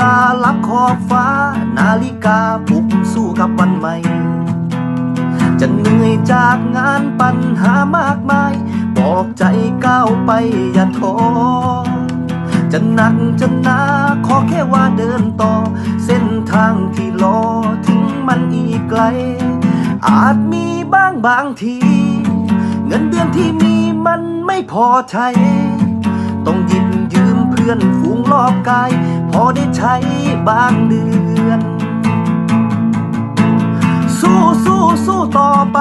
ลาลับฟ้า นาฬิกาปลุกสู้กับวันใหม่ จะเหนื่อยจากงานปัญหามากมาย บอกใจก้าวไปอย่าท้อจะหนักจะหนาขอแค่ว่าเดินต่อ เส้นทางที่รอถึงมันอีกไกล อาจมีบ้างบางที เงินเดือนที่มีมันไม่พอใช้ ต้องหยิบยืม พื่อนฝูงรอบกาย พอได้ใช้บางเดือน สู้สู้สู้ต่อไป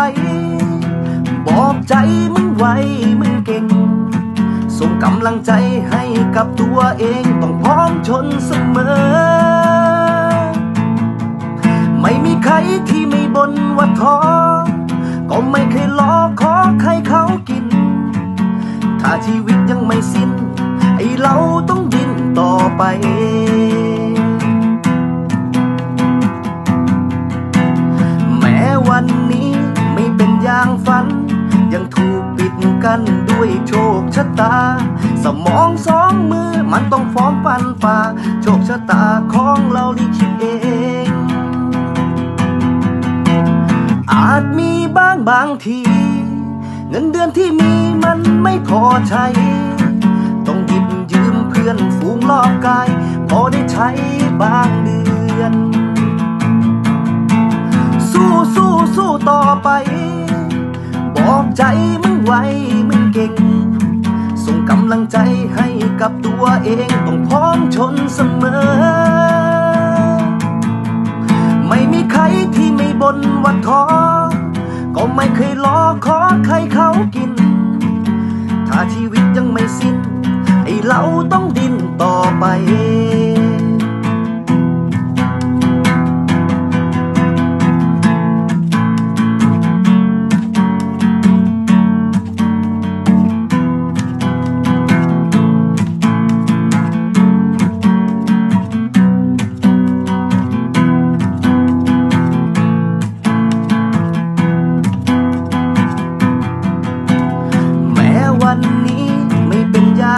บอกใจมึงไว้มึงเก่ง ส่งกำลังใจให้กับตัวเองต้องพร้อมชนเสมอ ไม่มีใครที่ไม่บนว่าท้อก็ไม่เคยล้อขอใครเขากิน ถ้าชีวิตยังไม่สิ้น เราต้องดิ้นต่อไป แม้วันนี้ไม่เป็นอย่างฝัน ยังถูกปิดกันด้วยโชคชะตา สมองสองมือมันต้องฟ้อมฟันฝ่าโชคชะตาของเราลิขิตเอง อาจมีบ้างบางที เงินเดือนที่มีมันไม่พอใช้ พื่อนฝูงรอบกาย พอได้ใช้บางเดือน สู้สู้สู้ต่อไป บอกใจมึงไว้มึงเก่ง ส่งกำลังใจให้กับตัวเองต้องพร้อมชนเสมอ ไม่มีใครที่ไม่บนว่าท้อก็ไม่เคยล้อขอใครเขากิน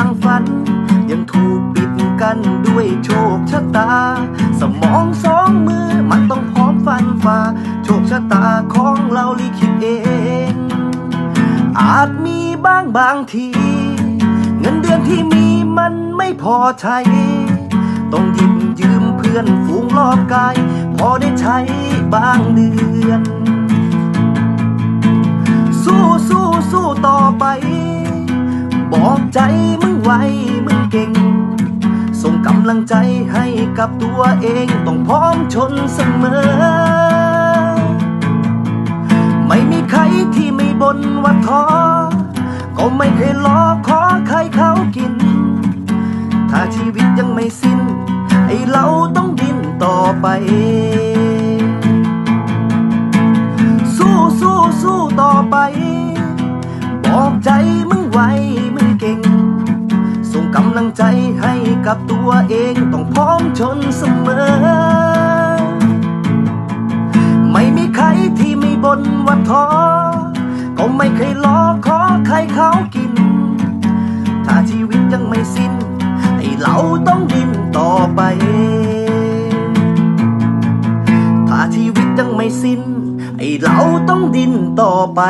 างฝัน ยังถูกปิดกันด้วยโชคชะตา สมองสองมือมันต้องพร้อมฟันฝ่า โชคชะตาของเราลิขิตเอง อาจมีบ้างบางที เงินเดือนที่มีมันไม่พอใช้ ต้องหยิบยืมเพื่อนฝูงรอบกาย พอได้ใช้บางเดือน สู้สู้สู้ต่อไป บอกใจมึง มึงเก่ง ส่งกำลังใจให้กับตัวเองต้องพร้อมชนเสมอ ไม่มีใครที่ไม่บนว่าท้อก็ไม่เคยล้อขอใครเขากิน ถ้าชีวิตยังไม่สิ้น ไอเราต้องดิ้นต่อไป กำลังใจให้กับตัวเองต้องพร้อมชนเสมอ ไม่มีใครที่ไม่บนว่าท้อก็ไม่เคยล้อขอใครเขากิน ถ้าชีวิตยังไม่สิ้นไอเราต้องดิ้นต่อไป ถ้าชีวิตยังไม่สิ้นไอเราต้องดิ้นต่อไป